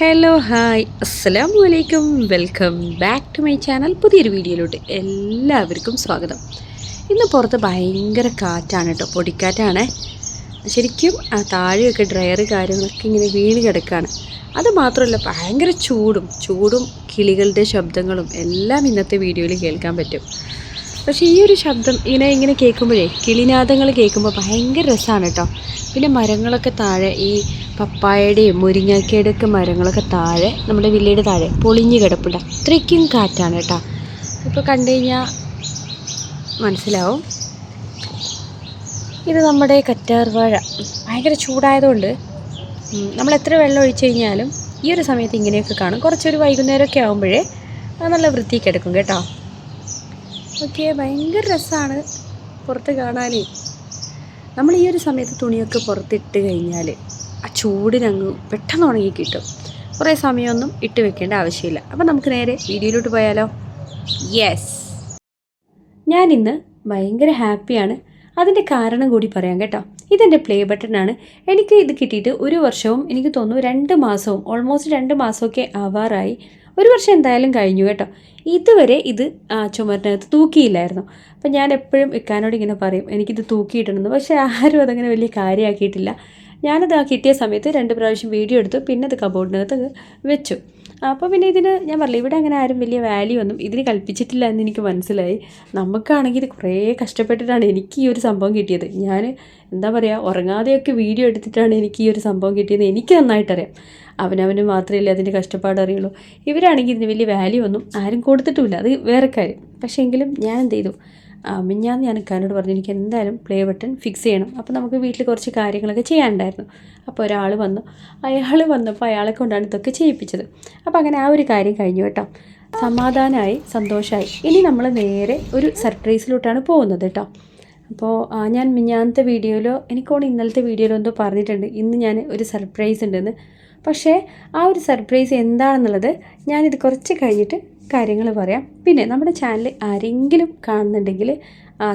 Hello hi. അസ്സലാമു വലൈക്കും welcome back to my channel. പുതിയൊരു വീഡിയോയിലോട്ട് എല്ലാവർക്കും സ്വാഗതം. ഇന്ന് പുറത്ത് ഭയങ്കര കാറ്റാണ് കേട്ടോ പൊടിക്കാറ്റാണ്. ശരിക്കും ആ താഴെയൊക്കെ ഡ്രയർ കാര്യങ്ങളൊക്കെ ഇങ്ങനെ വീണ് കിടക്കുകയാണ് അത് മാത്രമല്ല ഭയങ്കര ചൂടും ചൂടും കിളികളുടെ ശബ്ദങ്ങളും എല്ലാം ഇന്നത്തെ വീഡിയോയിൽ കേൾക്കാൻ പറ്റും. പക്ഷേ ഈ ഒരു ശബ്ദം ഇങ്ങനെ ഇങ്ങനെ കേൾക്കുമ്പോഴേ കിളിനാദങ്ങൾ കേൾക്കുമ്പോൾ ഭയങ്കര രസമാണ് കേട്ടോ. പിന്നെ മരങ്ങളൊക്കെ താഴെ ഈ പപ്പായയുടെയും മുരിങ്ങാക്കയുടെ ഒക്കെ മരങ്ങളൊക്കെ താഴെ നമ്മുടെ വില്ലയുടെ താഴെ പൊളിഞ്ഞു കിടപ്പുണ്ട്. അത്രയ്ക്കും കാറ്റാണ് കേട്ടോ. ഇപ്പോൾ കണ്ടു കഴിഞ്ഞാൽ മനസ്സിലാവും. ഇത് നമ്മുടെ കറ്റാർ വാഴ. ഭയങ്കര ചൂടായതുകൊണ്ട് നമ്മൾ എത്ര വെള്ളം ഒഴിച്ചു കഴിഞ്ഞാലും ഈ ഒരു സമയത്ത് ഇങ്ങനെയൊക്കെ കാണും. കുറച്ചൊരു വൈകുന്നേരമൊക്കെ ആകുമ്പോഴേ അത് നല്ല വൃത്തിക്ക് എടുക്കും കേട്ടോ. ഓക്കെ ഭയങ്കര രസമാണ് പുറത്ത് കാണാനേ. നമ്മൾ ഈ ഒരു സമയത്ത് തുണിയൊക്കെ പുറത്തിട്ട് കഴിഞ്ഞാൽ ആ ചൂടിനങ്ങ് പെട്ടെന്ന് ഉണങ്ങി കിട്ടും. കുറേ സമയമൊന്നും ഇട്ട് വെക്കേണ്ട ആവശ്യമില്ല. അപ്പം നമുക്ക് നേരെ വീഡിയോയിലോട്ട് പോയാലോ? യെസ് ഞാനിന്ന് ഭയങ്കര ഹാപ്പിയാണ്. അതിന്റെ കാരണം കൂടി പറയാം കേട്ടോ. ഇതെന്റെ പ്ലേ ബട്ടണാണ് എനിക്ക് ഇത് കിട്ടിയിട്ട് ഒരു വർഷവും എനിക്ക് തോന്നുന്നു രണ്ട് മാസവും ഓൾമോസ്റ്റ് രണ്ട് മാസമൊക്കെ ആവാറായി. ഒരു വർഷം എന്തായാലും കഴിഞ്ഞു കേട്ടോ. ഇതുവരെ ഇത് ചുമരിനകത്ത് തൂക്കിയില്ലായിരുന്നു. അപ്പം ഞാൻ എപ്പോഴും ഇക്കാനോട് ഇങ്ങനെ പറയും എനിക്കിത് തൂക്കിയിട്ടുണ്ടെന്ന് പക്ഷേ ആരും അതങ്ങനെ വലിയ കാര്യമാക്കിയിട്ടില്ല. ഞാനത് ആ കിട്ടിയ സമയത്ത് രണ്ട് പ്രാവശ്യം വീഡിയോ എടുത്തു പിന്നെ അത് കബോർഡിനകത്ത് വെച്ചു. അപ്പോൾ പിന്നെ ഇതിന് ഞാൻ പറഞ്ഞില്ല ഇവിടെ അങ്ങനെ ആരും വലിയ വാല്യൂ ഒന്നും ഇതിന് കൽപ്പിച്ചിട്ടില്ല എന്ന് എനിക്ക് മനസ്സിലായി. നമുക്കാണെങ്കിൽ ഇത് കുറേ കഷ്ടപ്പെട്ടിട്ടാണ് എനിക്ക് ഈ ഒരു സംഭവം കിട്ടിയത്. ഞാൻ എന്താ പറയുക ഉറങ്ങാതെയൊക്കെ വീഡിയോ എടുത്തിട്ടാണ് എനിക്ക് ഈ ഒരു സംഭവം കിട്ടിയത്. എനിക്ക് നന്നായിട്ടറിയാം. അവനവന് മാത്രമല്ലേ അതിന്റെ കഷ്ടപ്പാട് അറിയുള്ളൂ. ഇവരാണെങ്കിൽ ഇതിന് വലിയ വാല്യൂ ഒന്നും ആരും കൊടുത്തിട്ടുമില്ല. അത് വേറെ കാര്യം. പക്ഷേ എങ്കിലും ഞാൻ എന്ത് ചെയ്തു? ഞാൻ ഞാൻ ഇക്കാനോട് പറഞ്ഞു എനിക്ക് എന്തായാലും പ്ലേ ബട്ടൺ ഫിക്സ് ചെയ്യണം. അപ്പോൾ നമുക്ക് വീട്ടിൽ കുറച്ച് കാര്യങ്ങളൊക്കെ ചെയ്യാനുണ്ടായിരുന്നു. അപ്പോൾ ഒരാൾ വന്നു. അയാൾ വന്നപ്പോൾ അയാളെ കൊണ്ടാണ് ഇതൊക്കെ ചെയ്യിപ്പിച്ചത്. അപ്പോൾ അങ്ങനെ ആ ഒരു കാര്യം കഴിഞ്ഞു കേട്ടോ. സമാധാനമായി സന്തോഷമായി ഇനി നമ്മൾ നേരെ ഒരു സർപ്രൈസിലോട്ടാണ് പോകുന്നത് കേട്ടോ. അപ്പോൾ ഞാൻ മിഞ്ഞാന്നത്തെ വീഡിയോയിലോ എനിക്കോണ് ഇന്നലത്തെ വീഡിയോയിലോ എന്തോ പറഞ്ഞിട്ടുണ്ട്. ഇന്ന് ഞാൻ ഒരു സർപ്രൈസ് ഉണ്ടെന്ന്. പക്ഷേ ആ ഒരു സർപ്രൈസ് എന്താണെന്നുള്ളത് ഞാനിത് കുറച്ച് കഴിഞ്ഞിട്ട് കാര്യങ്ങൾ പറയാം. പിന്നെ നമ്മുടെ ചാനൽ ആരെങ്കിലും കാണുന്നുണ്ടെങ്കിൽ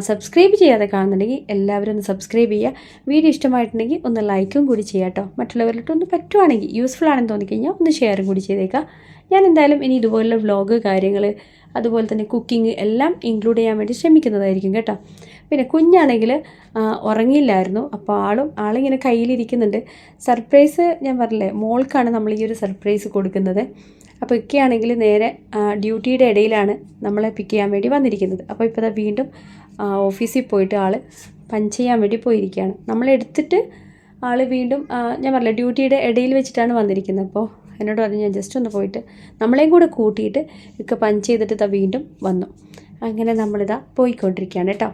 സബ്സ്ക്രൈബ് ചെയ്യാതെ കാണുന്നുണ്ടെങ്കിൽ എല്ലാവരും ഒന്ന് സബ്സ്ക്രൈബ് ചെയ്യുക. വീഡിയോ ഇഷ്ടമായിട്ടുണ്ടെങ്കിൽ ഒന്ന് ലൈക്കും കൂടി ചെയ്യാം കേട്ടോ മറ്റുള്ളവരിലോട്ട് ഒന്ന് പറ്റുവാണെങ്കിൽ യൂസ്ഫുൾ ആണെന്ന് തോന്നിക്കഴിഞ്ഞാൽ ഒന്ന് ഷെയറും കൂടി ചെയ്തേക്കാം ഞാൻ എന്തായാലും ഇനി ഇതുപോലുള്ള വ്ളോഗ് കാര്യങ്ങൾ അതുപോലെ തന്നെ കുക്കിംഗ് എല്ലാം ഇൻക്ലൂഡ് ചെയ്യാൻ വേണ്ടി ശ്രമിക്കുന്നതായിരിക്കും കേട്ടോ. പിന്നെ കുഞ്ഞാണെങ്കിൽ ഉറങ്ങിയില്ലായിരുന്നു. അപ്പോൾ ആളും ആളിങ്ങനെ കയ്യിലിരിക്കുന്നുണ്ട്. സർപ്രൈസ് ഞാൻ പറഞ്ഞില്ലേ മോൾക്കാണ് നമ്മൾ ഈ ഒരു സർപ്രൈസ് കൊടുക്കുന്നത്. അപ്പോൾ ഇക്കയാണെങ്കിൽ നേരെ ഡ്യൂട്ടിയുടെ ഇടയിലാണ് നമ്മളെ പിക്ക് ചെയ്യാൻ വേണ്ടി വന്നിരിക്കുന്നത്. അപ്പോൾ ഇപ്പോൾ വീണ്ടും ഓഫീസിൽ പോയിട്ട് ആൾ പഞ്ച് ചെയ്യാൻ വേണ്ടി പോയിരിക്കുകയാണ്. നമ്മളെടുത്തിട്ട് ആൾ വീണ്ടും ഞാൻ പറഞ്ഞില്ല ഡ്യൂട്ടിയുടെ ഇടയിൽ വെച്ചിട്ടാണ് വന്നിരിക്കുന്നത്. അപ്പോൾ എന്നോട് പറഞ്ഞു ഞാൻ ജസ്റ്റ് ഒന്ന് പോയിട്ട് നമ്മളെയും കൂടെ കൂട്ടിയിട്ട് ഇതൊക്കെ പഞ്ച് ചെയ്തിട്ട് ഇതാ വീണ്ടും വന്നു. അങ്ങനെ നമ്മളിതാ പോയിക്കൊണ്ടിരിക്കുകയാണ് കേട്ടോ.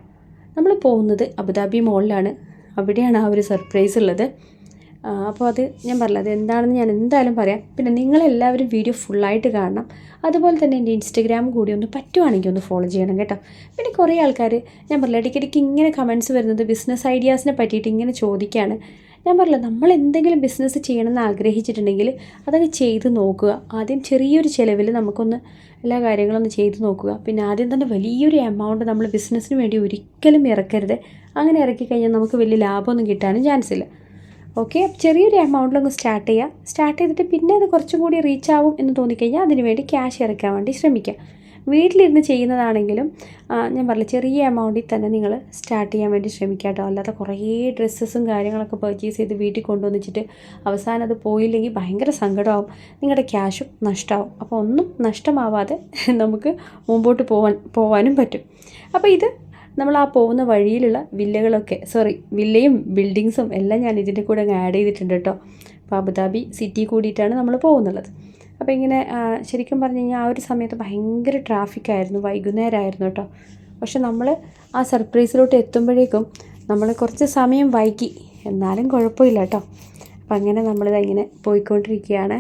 നമ്മൾ പോകുന്നത് അബുദാബി മോളിലാണ് അവിടെയാണ് ആ ഒരു സർപ്രൈസ് ഉള്ളത്. അപ്പോൾ അത് ഞാൻ പറഞ്ഞത് അത് എന്താണെന്ന് ഞാൻ എന്തായാലും പറയാം. പിന്നെ നിങ്ങളെല്ലാവരും വീഡിയോ ഫുള്ളായിട്ട് കാണണം. അതുപോലെ തന്നെ എന്റെ ഇൻസ്റ്റഗ്രാം കൂടി ഒന്ന് പറ്റുവാണെങ്കിൽ ഒന്ന് ഫോളോ ചെയ്യണം കേട്ടോ. പിന്നെ കുറേ ആൾക്കാർ ഞാൻ പറഞ്ഞില്ല ഇടയ്ക്കിടയ്ക്ക് ഇങ്ങനെ കമൻസ് വരുന്നത് ബിസിനസ് ഐഡിയാസിനെ പറ്റിയിട്ട് ഇങ്ങനെ ചോദിക്കുകയാണ് ഞാൻ പറഞ്ഞില്ല നമ്മൾ എന്തെങ്കിലും ബിസിനസ് ചെയ്യണമെന്ന് ആഗ്രഹിച്ചിട്ടുണ്ടെങ്കിൽ അതങ്ങ് ചെയ്ത് നോക്കുക. ആദ്യം ചെറിയൊരു ചിലവിൽ നമുക്കൊന്ന് എല്ലാ കാര്യങ്ങളും ചെയ്ത് നോക്കുക. പിന്നെ ആദ്യം തന്നെ വലിയൊരു എമൗണ്ട് നമ്മൾ ബിസിനസ്സിന് വേണ്ടി ഒരിക്കലും ഇറക്കരുത്. അങ്ങനെ ഇറക്കി കഴിഞ്ഞാൽ നമുക്ക് വലിയ ലാഭമൊന്നും കിട്ടാനും ചാൻസ് ഇല്ല. ഓക്കെ ചെറിയൊരു എമൗണ്ടിലൊന്ന് സ്റ്റാർട്ട് ചെയ്യുക സ്റ്റാർട്ട് ചെയ്തിട്ട് പിന്നെ അത് കുറച്ചും കൂടി റീച്ച് ആവും എന്ന് തോന്നിക്കഴിഞ്ഞാൽ അതിന് വേണ്ടി ക്യാഷ് ഇറക്കാൻ വേണ്ടി ശ്രമിക്കുക വീട്ടിലിരുന്ന് ചെയ്യുന്നതാണെങ്കിലും ഞാൻ പറഞ്ഞ ചെറിയ എമൗണ്ടിൽ തന്നെ നിങ്ങൾ സ്റ്റാർട്ട് ചെയ്യാൻ വേണ്ടി ശ്രമിക്കുക കേട്ടോ. അല്ലാതെ കുറേ ഡ്രസ്സസും കാര്യങ്ങളൊക്കെ പർച്ചേസ് ചെയ്ത് വീട്ടിൽ കൊണ്ടുവന്നിച്ചിട്ട് അവസാനം അത് പോയില്ലെങ്കിൽ ഭയങ്കര സങ്കടമാവും. നിങ്ങളുടെ ക്യാഷും നഷ്ടമാവും അപ്പോൾ ഒന്നും നഷ്ടമാവാതെ നമുക്ക് മുമ്പോട്ട് പോവാൻ പോവാനും പറ്റും. അപ്പോൾ ഇത് നമ്മൾ ആ പോകുന്ന വഴിയിലുള്ള വില്ലകളൊക്കെ സോറി വില്ലയും ബിൽഡിങ്സും എല്ലാം ഞാൻ ഇതിന്റെ കൂടെ അങ്ങ് ആഡ് ചെയ്തിട്ടുണ്ട് കേട്ടോ. അപ്പോൾ അബുദാബി സിറ്റി കൂടിയിട്ടാണ് നമ്മൾ പോകുന്നുള്ളത്. അപ്പോൾ ഇങ്ങനെ ശരിക്കും പറഞ്ഞു കഴിഞ്ഞാൽ ആ ഒരു സമയത്ത് ഭയങ്കര ട്രാഫിക് ട്രാഫിക്കായിരുന്നു വൈകുന്നേരമായിരുന്നു കേട്ടോ. പക്ഷെ നമ്മൾ ആ സർപ്രൈസിലോട്ട് എത്തുമ്പോഴേക്കും നമ്മൾ കുറച്ച് സമയം വൈകി. എന്നാലും കുഴപ്പമില്ല കേട്ടോ. അപ്പം അങ്ങനെ നമ്മളിത് ഇങ്ങനെ പോയിക്കൊണ്ടിരിക്കുകയാണ്.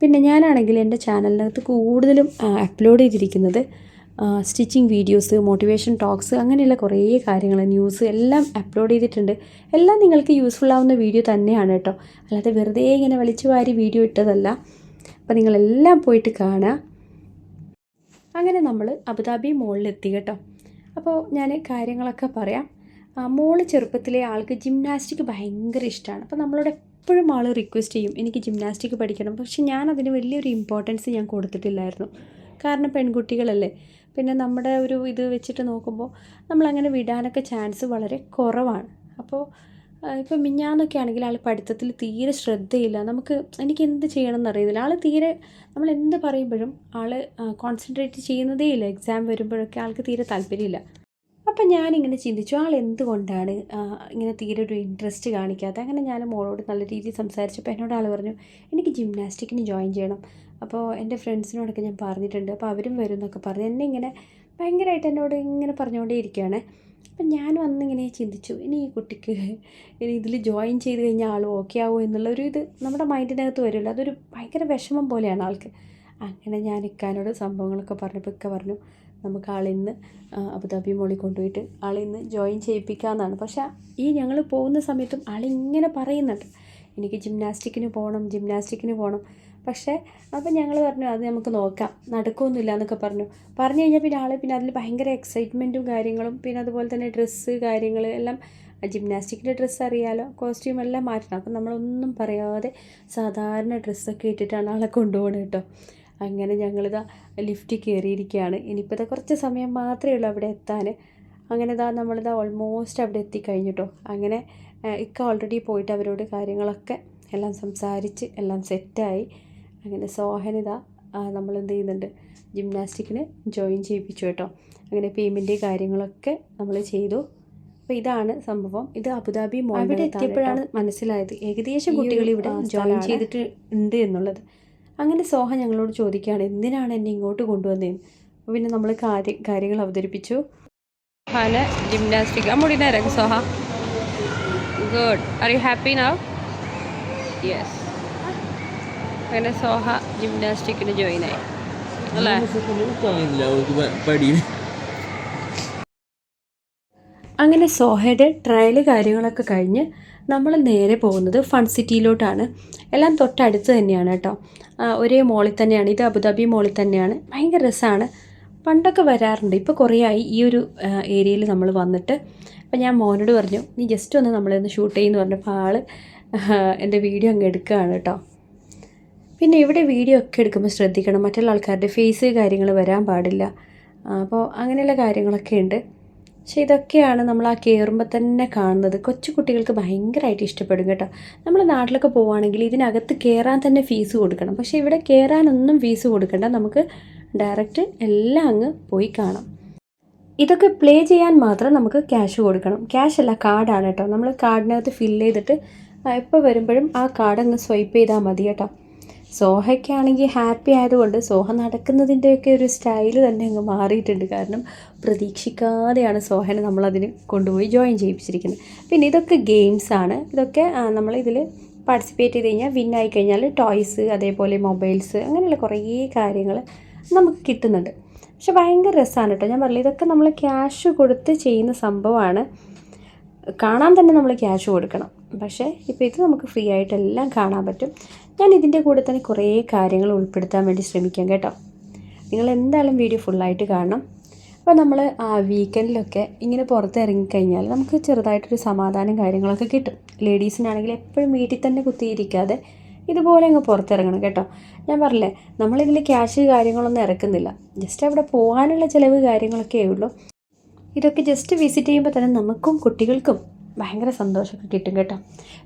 പിന്നെ ഞാനാണെങ്കിൽ എന്റെ ചാനലിനകത്ത് കൂടുതലും അപ്ലോഡ് ചെയ്തിരിക്കുന്നത് സ്റ്റിച്ചിങ് വീഡിയോസ് മോട്ടിവേഷൻ ടോക്സ് അങ്ങനെയുള്ള കുറേ കാര്യങ്ങൾ ന്യൂസ് എല്ലാം അപ്ലോഡ് ചെയ്തിട്ടുണ്ട്. എല്ലാം നിങ്ങൾക്ക് യൂസ്ഫുൾ ആവുന്ന വീഡിയോ തന്നെയാണ് കേട്ടോ. അല്ലാതെ വെറുതെ ഇങ്ങനെ വലിച്ചു വാരി വീഡിയോ ഇട്ടതല്ല. അപ്പോൾ നിങ്ങളെല്ലാം പോയിട്ട് കാണുക അങ്ങനെ നമ്മൾ അബുദാബി മോളിലെത്തി കേട്ടോ. അപ്പോൾ ഞാൻ കാര്യങ്ങളൊക്കെ പറയാം. മോൾ ചെറുപ്പത്തിലെ ആൾക്ക് ജിംനാസ്റ്റിക് ഭയങ്കര ഇഷ്ടമാണ് അപ്പോൾ നമ്മളോട് എപ്പോഴും ആൾ റിക്വസ്റ്റ് ചെയ്യും എനിക്ക് ജിംനാസ്റ്റിക് പഠിക്കണം. പക്ഷേ ഞാൻ അതിന് വലിയൊരു ഇമ്പോർട്ടൻസ് ഞാൻ കൊടുത്തിട്ടില്ലായിരുന്നു. കാരണം പെൺകുട്ടികളല്ലേ. പിന്നെ നമ്മുടെ ഒരു ഇത് വെച്ചിട്ട് നോക്കുമ്പോൾ നമ്മളങ്ങനെ വിടാനൊക്കെ ചാൻസ് വളരെ കുറവാണ്. അപ്പോൾ ഇപ്പോൾ മിഞ്ഞാന്നൊക്കെ ആണെങ്കിൽ ആൾ പഠിത്തത്തിൽ തീരെ ശ്രദ്ധയില്ല. നമുക്ക് എനിക്ക് എന്ത് ചെയ്യണം എന്നറിയുന്നില്ല ആൾ തീരെ നമ്മൾ എന്ത് പറയുമ്പോഴും ആൾ കോൺസെൻട്രേറ്റ് ചെയ്യുന്നതേ ഇല്ല എക്സാം വരുമ്പോഴൊക്കെ ആൾക്ക് തീരെ താല്പര്യമില്ല. അപ്പം ഞാനിങ്ങനെ ചിന്തിച്ചു ആൾ എന്തുകൊണ്ടാണ് ഇങ്ങനെ തീരെ ഒരു ഇൻട്രസ്റ്റ് കാണിക്കാത്ത? അങ്ങനെ ഞാൻ മോളോട് നല്ല രീതിയിൽ സംസാരിച്ചപ്പോൾ എന്നോട് ആൾ പറഞ്ഞു എനിക്ക് ജിംനാസ്റ്റിക്കിന് ജോയിൻ ചെയ്യണം. അപ്പോൾ എന്റെ ഫ്രണ്ട്സിനോടൊക്കെ ഞാൻ പറഞ്ഞിട്ടുണ്ട്. അപ്പോൾ അവരും വരും എന്നൊക്കെ പറഞ്ഞു. എന്നെ ഇങ്ങനെ ഭയങ്കരമായിട്ട് എന്നോട് ഇങ്ങനെ പറഞ്ഞുകൊണ്ടേ ഇരിക്കുകയാണ് അപ്പം ഞാൻ വന്നിങ്ങനെ ചിന്തിച്ചു ഇനി ഈ കുട്ടിക്ക് ഇനി ഇതിൽ ജോയിൻ ചെയ്ത് കഴിഞ്ഞാൽ ആൾ ഓക്കെ ആവുമോ എന്നുള്ളൊരു ഇത് നമ്മുടെ മൈൻഡിനകത്ത് വരുമല്ലോ. അതൊരു ഭയങ്കര വിഷമം പോലെയാണ് ആൾക്ക്. അങ്ങനെ ഞാൻ ഇക്കാനോട് സംഭവങ്ങളൊക്കെ പറഞ്ഞപ്പോൾ ഇക്ക പറഞ്ഞു നമുക്ക് ആളിന്ന് അബുദാബി മോളിൽ കൊണ്ടുപോയിട്ട് ആളിന്ന് ജോയിൻ ചെയ്യിപ്പിക്കാമെന്നാണ്. പക്ഷേ ഈ ഞങ്ങൾ പോകുന്ന സമയത്തും ആളിങ്ങനെ പറയുന്നുണ്ട്. എനിക്ക് ജിംനാസ്റ്റിക്കിന് പോകണം ജിംനാസ്റ്റിക്കിന് പോകണം. പക്ഷേ അപ്പം ഞങ്ങൾ പറഞ്ഞു അത് നമുക്ക് നോക്കാം. നടക്കുമൊന്നുമില്ല എന്നൊക്കെ പറഞ്ഞു. പറഞ്ഞു കഴിഞ്ഞാൽ പിന്നെ ആൾ പിന്നെ അതിൽ ഭയങ്കര എക്സൈറ്റ്മെന്റും കാര്യങ്ങളും പിന്നെ അതുപോലെ തന്നെ ഡ്രസ്സ് കാര്യങ്ങൾ എല്ലാം ജിംനാസ്റ്റിക്കിന്റെ ഡ്രസ്സ് അറിയാലോ കോസ്റ്റ്യൂം എല്ലാം മാറ്റണം. അപ്പം നമ്മളൊന്നും പറയാതെ സാധാരണ ഡ്രസ്സൊക്കെ ഇട്ടിട്ടാണ് ആളെ കൊണ്ടുപോകണം കേട്ടോ. അങ്ങനെ ഞങ്ങളിതാ ലിഫ്റ്റിൽ കയറിയിരിക്കുകയാണ്. ഇനിയിപ്പോൾ ഇതാ കുറച്ച് സമയം മാത്രമേ ഉള്ളൂ അവിടെ എത്താൻ. അങ്ങനെ ഇതാ നമ്മളിതാ ഓൾമോസ്റ്റ് അവിടെ എത്തിക്കഴിഞ്ഞിട്ടോ അങ്ങനെ ഇക്ക ഓൾറെഡി പോയിട്ട് അവരോട് കാര്യങ്ങളൊക്കെ എല്ലാം സംസാരിച്ച് എല്ലാം സെറ്റായി അങ്ങനെ സോഹനിതാ നമ്മൾ എന്ത് ചെയ്യുന്നുണ്ട്? ജിംനാസ്റ്റിക്കിന് ജോയിൻ ചെയ്യിപ്പിച്ചു കേട്ടോ. അങ്ങനെ പേയ്മെന്റ് കാര്യങ്ങളൊക്കെ നമ്മൾ ചെയ്തു. അപ്പോൾ ഇതാണ് സംഭവം. ഇത് അബുദാബി അവിടെ എത്തിയപ്പോഴാണ് മനസ്സിലായത്. ഏകദേശം കുട്ടികൾ ഇവിടെ ജോയിൻ ചെയ്തിട്ട് ഉണ്ട് എന്നുള്ളത്. അങ്ങനെ സോഹ ഞങ്ങളോട് ചോദിക്കുകയാണ് എന്തിനാണ് എന്നെ ഇങ്ങോട്ട് കൊണ്ടുവന്നതെന്ന് പിന്നെ നമ്മൾ കാര്യ കാര്യങ്ങൾ അവതരിപ്പിച്ചു. ഹാന ജിംനാസ്റ്റിക്. ആ മുടി നേരം Soha. Good are you happy now yes അങ്ങനെ സോഹ ജിംനാസ്റ്റിക്കിന് ജോയിൻ ആയി. അല്ലേ? അങ്ങനെ സോഹയുടെ ട്രയൽ കാര്യങ്ങളൊക്കെ കഴിഞ്ഞ് നമ്മൾ നേരെ പോകുന്നത് ഫൺ സിറ്റിയിലോട്ടാണ് എല്ലാം തൊട്ടടുത്ത് തന്നെയാണ് കേട്ടോ. ഒരേ മോളിൽ തന്നെയാണ്. ഇത് അബുദാബി മോളിൽ തന്നെയാണ്. ഭയങ്കര രസമാണ് പണ്ടൊക്കെ വരാറുണ്ട്. ഇപ്പോൾ കുറേ ആയി ഈ ഒരു ഏരിയയിൽ നമ്മൾ വന്നിട്ട്. അപ്പം ഞാൻ മോനോട് പറഞ്ഞു നീ ജസ്റ്റ് ഒന്ന് നമ്മളൊന്ന് ഷൂട്ട് ചെയ്യുമെന്ന് പറഞ്ഞപ്പോൾ ആൾ എന്റെ വീഡിയോ അങ്ങ് എടുക്കുകയാണ് കേട്ടോ. പിന്നെ ഇവിടെ വീഡിയോ ഒക്കെ എടുക്കുമ്പോൾ ശ്രദ്ധിക്കണം. മറ്റുള്ള ആൾക്കാരുടെ ഫേസ് കാര്യങ്ങൾ വരാൻ പാടില്ല. അപ്പോൾ അങ്ങനെയുള്ള കാര്യങ്ങളൊക്കെ ഉണ്ട്. പക്ഷേ ഇതൊക്കെയാണ് നമ്മൾ ആ കയറുമ്പോൾ തന്നെ കാണുന്നത്. കൊച്ചു കുട്ടികൾക്ക് ഭയങ്കരമായിട്ട് ഇഷ്ടപ്പെടും കേട്ടോ. നമ്മൾ നാട്ടിലൊക്കെ പോവുകയാണെങ്കിൽ ഇതിനകത്ത് കയറാൻ തന്നെ ഫീസ് കൊടുക്കണം. പക്ഷേ ഇവിടെ കയറാനൊന്നും ഫീസ് കൊടുക്കണ്ട. നമുക്ക് ഡയറക്റ്റ് എല്ലാം അങ്ങ് പോയി കാണാം. ഇതൊക്കെ പ്ലേ ചെയ്യാൻ മാത്രം നമുക്ക് ക്യാഷ് കൊടുക്കണം. ക്യാഷ് അല്ല കാർഡാണ് കേട്ടോ. നമ്മൾ കാർഡിനകത്ത് ഫില്ല് ചെയ്തിട്ട് എപ്പോൾ വരുമ്പോഴും ആ കാർഡ് അങ്ങ് സ്വൈപ്പ് ചെയ്താൽ മതി കേട്ടോ. സോഹയ്ക്കാണെങ്കിൽ ഹാപ്പി ആയതുകൊണ്ട് സോഹ നടക്കുന്നതിന്റെയൊക്കെ ഒരു സ്റ്റൈൽ തന്നെ അങ്ങ് മാറിയിട്ടുണ്ട്. കാരണം പ്രതീക്ഷിക്കാതെയാണ് സോഹനെ നമ്മളതിന് കൊണ്ടുപോയി ജോയിൻ ചെയ്യിപ്പിച്ചിരിക്കുന്നത്. പിന്നെ ഇതൊക്കെ ഗെയിംസാണ് ഇതൊക്കെ നമ്മളിതിൽ പാർട്ടിസിപ്പേറ്റ് ചെയ്ത് കഴിഞ്ഞാൽ വിൻ ആയി കഴിഞ്ഞാൽ ടോയ്സ് അതേപോലെ മൊബൈൽസ് അങ്ങനെയുള്ള കുറേ കാര്യങ്ങൾ നമുക്ക് കിട്ടുന്നുണ്ട്. പക്ഷെ ഭയങ്കര രസമാണ് കേട്ടോ. ഞാൻ പറഞ്ഞില്ല ഇതൊക്കെ നമ്മൾ ക്യാഷ് കൊടുത്ത് ചെയ്യുന്ന സംഭവമാണ്. കാണാൻ തന്നെ നമ്മൾ ക്യാഷ് കൊടുക്കണം. പക്ഷേ ഇപ്പോൾ ഇത് നമുക്ക് ഫ്രീ ആയിട്ടെല്ലാം കാണാൻ പറ്റും. ഞാൻ ഇതിന്റെ കൂടെ തന്നെ കുറേ കാര്യങ്ങൾ ഉൾപ്പെടുത്താൻ വേണ്ടി ശ്രമിക്കാം കേട്ടോ. നിങ്ങൾ എന്തായാലും വീഡിയോ ഫുള്ളായിട്ട് കാണണം. അപ്പോൾ നമ്മൾ വീക്കെൻഡിലൊക്കെ ഇങ്ങനെ പുറത്ത് ഇറങ്ങിക്കഴിഞ്ഞാൽ നമുക്ക് ചെറുതായിട്ടൊരു സമാധാനം കാര്യങ്ങളൊക്കെ കിട്ടും. ലേഡീസിനാണെങ്കിൽ എപ്പോഴും വീട്ടിൽ തന്നെ കുത്തിയിരിക്കാതെ ഇതുപോലെ അങ്ങ് പുറത്തിറങ്ങണം കേട്ടോ. ഞാൻ പറഞ്ഞില്ലേ നമ്മളിതിൽ ക്യാഷ് കാര്യങ്ങളൊന്നും ഇറക്കുന്നില്ല. ജസ്റ്റ് അവിടെ പോകാനുള്ള ചിലവ് കാര്യങ്ങളൊക്കെ ഉള്ളൂ. ഇതൊക്കെ ജസ്റ്റ് വിസിറ്റ് ചെയ്യുമ്പോൾ തന്നെ നമുക്കും കുട്ടികൾക്കും ഭയങ്കര സന്തോഷമൊക്കെ കിട്ടും കേട്ടോ.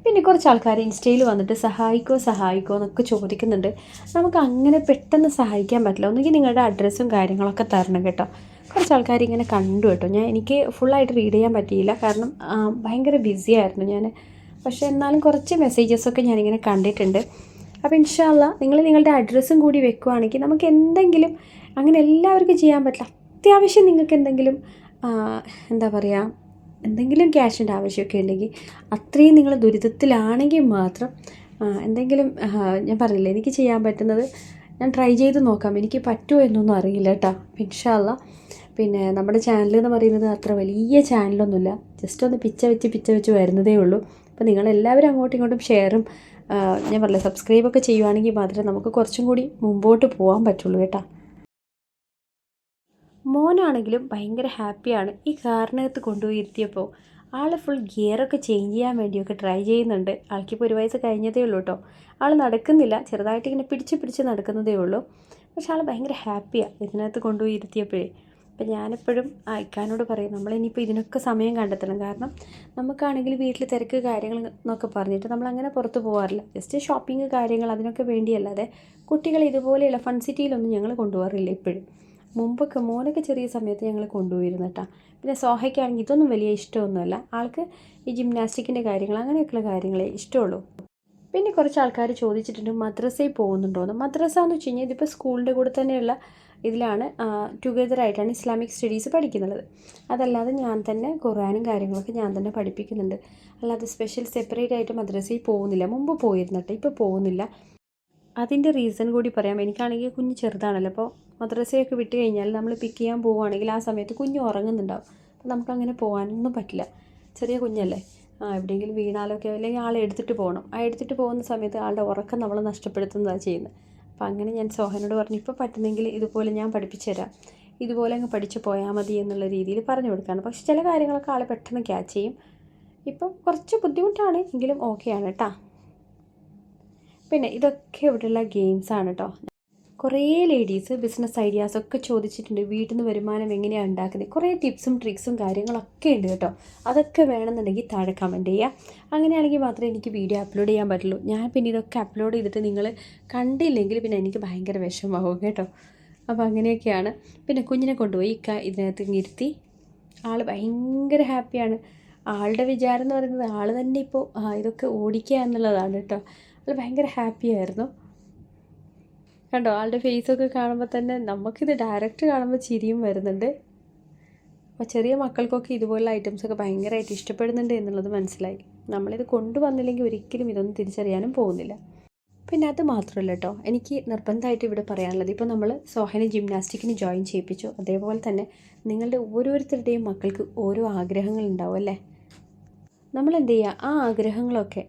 പിന്നെ കുറച്ച് ആൾക്കാർ ഇൻസ്റ്റയിൽ വന്നിട്ട് സഹായിക്കോ സഹായിക്കോ എന്നൊക്കെ ചോദിക്കുന്നുണ്ട്. നമുക്ക് അങ്ങനെ പെട്ടെന്ന് സഹായിക്കാൻ പറ്റില്ല. ഒന്നുകിൽ നിങ്ങളുടെ അഡ്രസ്സും കാര്യങ്ങളൊക്കെ തരണം കേട്ടോ. കുറച്ച് ആൾക്കാർ ഇങ്ങനെ കണ്ടു കേട്ടോ. ഞാൻ എനിക്ക് ഫുള്ളായിട്ട് റീഡ് ചെയ്യാൻ പറ്റിയില്ല. കാരണം ഭയങ്കര ബിസി ആയിരുന്നു ഞാൻ പക്ഷേ എന്നാലും കുറച്ച് മെസ്സേജസൊക്കെ ഞാനിങ്ങനെ കണ്ടിട്ടുണ്ട്. അപ്പോൾ ഇൻഷാല്ല നിങ്ങൾ നിങ്ങളുടെ അഡ്രസ്സും കൂടി വെക്കുവാണെങ്കിൽ നമുക്ക് എന്തെങ്കിലും അങ്ങനെ എല്ലാവർക്കും ചെയ്യാൻ പറ്റില്ല. അത്യാവശ്യം നിങ്ങൾക്ക് എന്തെങ്കിലും എന്താ പറയുക എന്തെങ്കിലും ക്യാഷിന്റെ ആവശ്യമൊക്കെ ഉണ്ടെങ്കിൽ അത്രയും നിങ്ങൾ ദുരിതത്തിലാണെങ്കിൽ മാത്രം എന്തെങ്കിലും ഞാൻ പറഞ്ഞില്ലേ എനിക്ക് ചെയ്യാൻ പറ്റുന്നത് ഞാൻ ട്രൈ ചെയ്ത് നോക്കാം എനിക്ക് പറ്റുമോ എന്നൊന്നും അറിയില്ല കേട്ടോ. ഇൻഷാല്ല പിന്നെ നമ്മുടെ ചാനൽ എന്ന് പറയുന്നത് അത്ര വലിയ ചാനലൊന്നുമില്ല ജസ്റ്റ് ഒന്ന് പിച്ച വെച്ച് പിച്ച വെച്ച് വരുന്നതേ ഉള്ളൂ. അപ്പോൾ നിങ്ങളെല്ലാവരും അങ്ങോട്ടും ഇങ്ങോട്ടും ഷെയറും ഞാൻ പറഞ്ഞില്ല സബ്സ്ക്രൈബൊക്കെ ചെയ്യുവാണെങ്കിൽ മാത്രമേ നമുക്ക് കുറച്ചും കൂടി മുമ്പോട്ട് പോകാൻ പറ്റുള്ളൂ കേട്ടോ. മോനാണെങ്കിലും ഭയങ്കര ഹാപ്പിയാണ് ഈ കാറിനകത്ത് കൊണ്ടുപോയി ഇരുത്തിയപ്പോൾ ആൾ ഫുൾ ഗിയറൊക്കെ ചേഞ്ച് ചെയ്യാൻ വേണ്ടിയൊക്കെ ട്രൈ ചെയ്യുന്നുണ്ട്. ആൾക്കിപ്പോൾ ഒരു വയസ്സ് കഴിഞ്ഞതേ ഉള്ളൂ കേട്ടോ ആൾ നടക്കുന്നില്ല. ചെറുതായിട്ട് ഇങ്ങനെ പിടിച്ച് പിടിച്ച് നടക്കുന്നതേ ഉള്ളൂ. പക്ഷെ ആൾ ഭയങ്കര ഹാപ്പിയാണ് ഇതിനകത്ത് കൊണ്ടുപോയി ഇരുത്തിയപ്പോഴേ അപ്പം ഞാനെപ്പോഴും അയക്കാനോട് പറയും നമ്മളിനിയിപ്പോൾ ഇതിനൊക്കെ സമയം കണ്ടെത്തണം. കാരണം നമുക്കാണെങ്കിൽ വീട്ടിൽ തിരക്ക് കാര്യങ്ങൾ എന്നൊക്കെ പറഞ്ഞിട്ട് നമ്മളങ്ങനെ പുറത്ത് പോകാറില്ല ജസ്റ്റ് ഷോപ്പിംഗ് കാര്യങ്ങൾ അതിനൊക്കെ വേണ്ടിയല്ലാതെ കുട്ടികൾ ഇതുപോലെയുള്ള ഫൺ സിറ്റിയിലൊന്നും ഞങ്ങൾ കൊണ്ടുപോകാറില്ല ഇപ്പോഴും. മുമ്പൊക്കെ മോനൊക്കെ ചെറിയ സമയത്ത് ഞങ്ങൾ കൊണ്ടുപോയിരുന്നു കേട്ടോ പിന്നെ സോഹയ്ക്കാണെങ്കിൽ ഇതൊന്നും വലിയ ഇഷ്ടമൊന്നുമല്ല. ആൾക്ക് ഈ ജിംനാസ്റ്റിക്കിന്റെ കാര്യങ്ങൾ അങ്ങനെയൊക്കെയുള്ള കാര്യങ്ങളെ ഇഷ്ടമുള്ളൂ. പിന്നെ കുറച്ച് ആൾക്കാർ ചോദിച്ചിട്ടുണ്ട് മദ്രസയിൽ പോകുന്നുണ്ടോയെന്ന് മദ്രസ എന്ന് വെച്ച് കഴിഞ്ഞാൽ ഇതിപ്പോൾ സ്കൂളിന്റെ കൂടെ തന്നെയുള്ള ഇതിലാണ് ടുഗദർ ആയിട്ടാണ് ഇസ്ലാമിക് സ്റ്റഡീസ് പഠിക്കുന്നത്. അതല്ലാതെ ഞാൻ തന്നെ ഖുർആനും കാര്യങ്ങളൊക്കെ ഞാൻ തന്നെ പഠിപ്പിക്കുന്നുണ്ട്. അല്ലാതെ സ്പെഷ്യൽ സെപ്പറേറ്റ് ആയിട്ട് മദ്രസയിൽ പോകുന്നില്ല. മുമ്പ് പോയിരുന്നിട്ട് ഇപ്പോൾ പോകുന്നില്ല. അതിന്റെ റീസൺ കൂടി പറയാം. എനിക്കാണെങ്കിൽ കുഞ്ഞ് ചെറുതാണല്ലോ അപ്പോൾ മദ്രസയൊക്കെ വിട്ട് കഴിഞ്ഞാൽ നമ്മൾ പിക്ക് ചെയ്യാൻ പോവുകയാണെങ്കിൽ ആ സമയത്ത് കുഞ്ഞ് ഉറങ്ങുന്നുണ്ടാവും. അപ്പോൾ നമുക്കങ്ങനെ പോകാനൊന്നും പറ്റില്ല. ചെറിയ കുഞ്ഞല്ലേ? ആ എവിടെയെങ്കിലും വീണാലൊക്കെ അല്ലെങ്കിൽ ആളെ എടുത്തിട്ട് പോകണം. ആ എടുത്തിട്ട് പോകുന്ന സമയത്ത് ആളുടെ ഉറക്കം നമ്മൾ നഷ്ടപ്പെടുത്തുന്നതാണ് ചെയ്യുന്നത്. അപ്പം അങ്ങനെ ഞാൻ സോഹനോട് പറഞ്ഞു ഇപ്പോൾ പറ്റുന്നെങ്കിൽ ഇതുപോലെ ഞാൻ പഠിപ്പിച്ചു തരാം. ഇതുപോലെ അങ്ങ് പഠിച്ചു പോയാൽ മതി എന്നുള്ള രീതിയിൽ പറഞ്ഞു കൊടുക്കുകയാണ്. പക്ഷെ ചില കാര്യങ്ങളൊക്കെ ആളെ പെട്ടെന്ന് ക്യാച്ച് ചെയ്യും. ഇപ്പം കുറച്ച് ബുദ്ധിമുട്ടാണ്. എങ്കിലും ഓക്കെയാണ് കേട്ടോ. പിന്നെ ഇതൊക്കെ ഇവിടെയുള്ള ഗെയിംസാണ് കേട്ടോ. കുറേ ലേഡീസ് ബിസിനസ് ഐഡിയാസ് ഒക്കെ ചോദിച്ചിട്ടുണ്ട്. വീട്ടിൽ നിന്ന് വരുമാനം എങ്ങനെയാണ് ഉണ്ടാക്കുന്നത്? കുറേ ടിപ്സും ട്രിക്സും കാര്യങ്ങളൊക്കെ ഉണ്ട് കേട്ടോ. അതൊക്കെ വേണമെന്നുണ്ടെങ്കിൽ താഴെ കമന്റ് ചെയ്യുക അങ്ങനെയാണെങ്കിൽ മാത്രമേ എനിക്ക് വീഡിയോ അപ്ലോഡ് ചെയ്യാൻ പറ്റുള്ളൂ. ഞാൻ പിന്നെ ഇതൊക്കെ അപ്ലോഡ് ചെയ്തിട്ട് നിങ്ങൾ കണ്ടില്ലെങ്കിൽ പിന്നെ എനിക്ക് ഭയങ്കര വിഷമമാവും കേട്ടോ. അപ്പോൾ അങ്ങനെയൊക്കെയാണ്. പിന്നെ കുഞ്ഞിനെ കൊണ്ടുപോയി ഇക്ക ഇതിനകത്ത് ഇരുത്തി. ആൾ ഭയങ്കര ഹാപ്പിയാണ് ആളുടെ വിചാരം എന്ന് പറയുന്നത് ആൾ തന്നെ ഇപ്പോൾ ഇതൊക്കെ ഓടിക്കുക എന്നുള്ളതാണ് കേട്ടോ. അത് ഭയങ്കര ഹാപ്പി ആയിരുന്നു. കണ്ടോ? ആളുടെ ഒക്കെ കാണുമ്പോൾ തന്നെ നമുക്കിത് ഡയറക്റ്റ് കാണുമ്പോൾ ചിരിയും വരുന്നുണ്ട്. അപ്പോൾ ചെറിയ മക്കൾക്കൊക്കെ ഇതുപോലുള്ള ഐറ്റംസൊക്കെ ഭയങ്കരമായിട്ട് ഇഷ്ടപ്പെടുന്നുണ്ട് എന്നുള്ളത് മനസ്സിലായി. നമ്മളിത് കൊണ്ടുവന്നില്ലെങ്കിൽ ഒരിക്കലും ഇതൊന്നും തിരിച്ചറിയാനും പോകുന്നില്ല. പിന്നെ അത് മാത്രമല്ല കേട്ടോ എനിക്ക് നിർബന്ധമായിട്ട് ഇവിടെ പറയാനുള്ളത്. ഇപ്പോൾ നമ്മൾ സോഹനെ ജിംനാസ്റ്റിക്കിന് ജോയിൻ ചെയ്യിപ്പിച്ചു. അതേപോലെ തന്നെ നിങ്ങളുടെ ഓരോരുത്തരുടെയും മക്കൾക്ക് ഓരോ ആഗ്രഹങ്ങൾ ഉണ്ടാവും അല്ലേ? നമ്മൾ എന്ത് ചെയ്യുക? ആ ആഗ്രഹങ്ങളൊക്കെ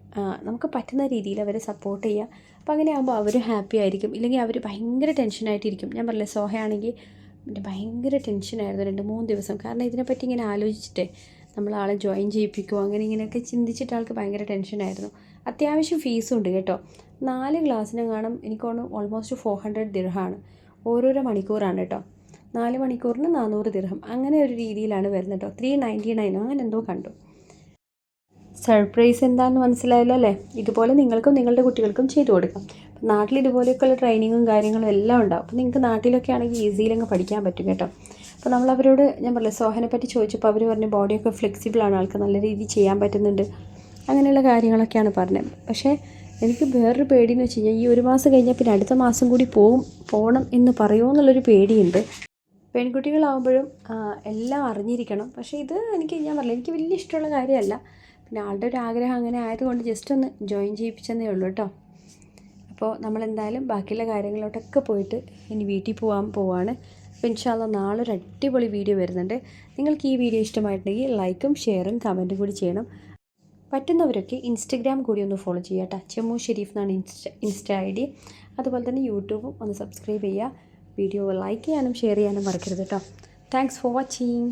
നമുക്ക് പറ്റുന്ന രീതിയിൽ അവരെ സപ്പോർട്ട് ചെയ്യുക. അപ്പോൾ അങ്ങനെ ആകുമ്പോൾ അവർ ഹാപ്പി ആയിരിക്കും. ഇല്ലെങ്കിൽ അവർ ഭയങ്കര ടെൻഷനായിട്ടിരിക്കും ഞാൻ പറഞ്ഞില്ലേ സോഹയാണെങ്കിൽ പിന്നെ ഭയങ്കര ടെൻഷനായിരുന്നു രണ്ട് മൂന്ന് ദിവസം. കാരണം ഇതിനെപ്പറ്റി ഇങ്ങനെ ആലോചിച്ചിട്ട് നമ്മളാളെ ജോയിൻ ചെയ്യിപ്പിക്കുമോ അങ്ങനെ ഇങ്ങനെയൊക്കെ ചിന്തിച്ചിട്ട് ആൾക്ക് ഭയങ്കര ടെൻഷനായിരുന്നു അത്യാവശ്യം ഫീസും ഉണ്ട് കേട്ടോ. നാല് ക്ലാസ്സിന് കാണും എനിക്ക് ഓൾമോസ്റ്റ് ഫോർ ഹൺഡ്രഡ് ദിർഹമാണ് ഓരോരോ മണിക്കൂറാണ് കേട്ടോ. നാല് മണിക്കൂറിന് നാനൂറ് ദിർഹം അങ്ങനെ ഒരു രീതിയിലാണ് വരുന്നത് കേട്ടോ. ത്രീ നയന്റി നയനോ അങ്ങനെ എന്തോ കണ്ടു. സർപ്രൈസ് എന്താണെന്ന് മനസ്സിലായല്ലോ അല്ലേ? ഇതുപോലെ നിങ്ങൾക്കും നിങ്ങളുടെ കുട്ടികൾക്കും ചെയ്തു കൊടുക്കാം. നാട്ടിൽ ഇതുപോലെയൊക്കെയുള്ള ട്രെയിനിങ്ങും കാര്യങ്ങളും എല്ലാം ഉണ്ടാവും. അപ്പോൾ നിങ്ങൾക്ക് നാട്ടിലൊക്കെ ആണെങ്കിൽ ഈസിയിൽ അങ്ങ് പഠിക്കാൻ പറ്റും കേട്ടോ. അപ്പോൾ നമ്മൾ അവരോട് ഞാൻ പറഞ്ഞില്ല സോഹനെ പറ്റി ചോദിച്ചപ്പോൾ അവർ പറഞ്ഞു ബോഡിയൊക്കെ ഫ്ലെക്സിബിൾ ആണ്. ആൾക്ക് നല്ല രീതിയിൽ ചെയ്യാൻ പറ്റുന്നുണ്ട്. അങ്ങനെയുള്ള കാര്യങ്ങളൊക്കെയാണ് പറഞ്ഞത്. പക്ഷേ എനിക്ക് വേറൊരു പേടി എന്ന് വെച്ച് കഴിഞ്ഞാൽ ഈ ഒരു മാസം കഴിഞ്ഞാൽ പിന്നെ അടുത്ത മാസം കൂടി പോകും പോകണം എന്ന് പറയുമോ എന്നുള്ളൊരു പേടിയുണ്ട്. പെൺകുട്ടികളാവുമ്പോഴും എല്ലാം അറിഞ്ഞിരിക്കണം. പക്ഷേ ഇത് എനിക്ക് ഞാൻ പറഞ്ഞില്ല എനിക്ക് വലിയ ഇഷ്ടമുള്ള കാര്യമല്ല. പിന്നെ ആളുടെ ഒരു ആഗ്രഹം അങ്ങനെ ആയതുകൊണ്ട് ജസ്റ്റ് ഒന്ന് ജോയിൻ ചെയ്യിപ്പിച്ചെന്നേ ഉള്ളൂ കേട്ടോ. അപ്പോൾ നമ്മളെന്തായാലും ബാക്കിയുള്ള കാര്യങ്ങളിലോട്ടൊക്കെ പോയിട്ട് ഇനി വീട്ടിൽ പോകാൻ പോവാണ്. അപ്പോൾ ഇൻഷാല്ല നാളെ ഒരു അടിപൊളി വീഡിയോ വരുന്നുണ്ട്. നിങ്ങൾക്ക് ഈ വീഡിയോ ഇഷ്ടമായിട്ടുണ്ടെങ്കിൽ ലൈക്കും ഷെയറും കമന്റും കൂടി ചെയ്യണം. പറ്റുന്നവരൊക്കെ ഇൻസ്റ്റഗ്രാം കൂടി ഒന്ന് ഫോളോ ചെയ്യുക കേട്ടോ. ചെമ്മു ഷെരീഫ് എന്നാണ് ഇൻസ്റ്റ ഇൻസ്റ്റ ഐ ഡി അതുപോലെ തന്നെ യൂട്യൂബും ഒന്ന് സബ്സ്ക്രൈബ് ചെയ്യുക. വീഡിയോ ലൈക്ക് ചെയ്യാനും ഷെയർ ചെയ്യാനും മറക്കരുത് കേട്ടോ. Thanks for watching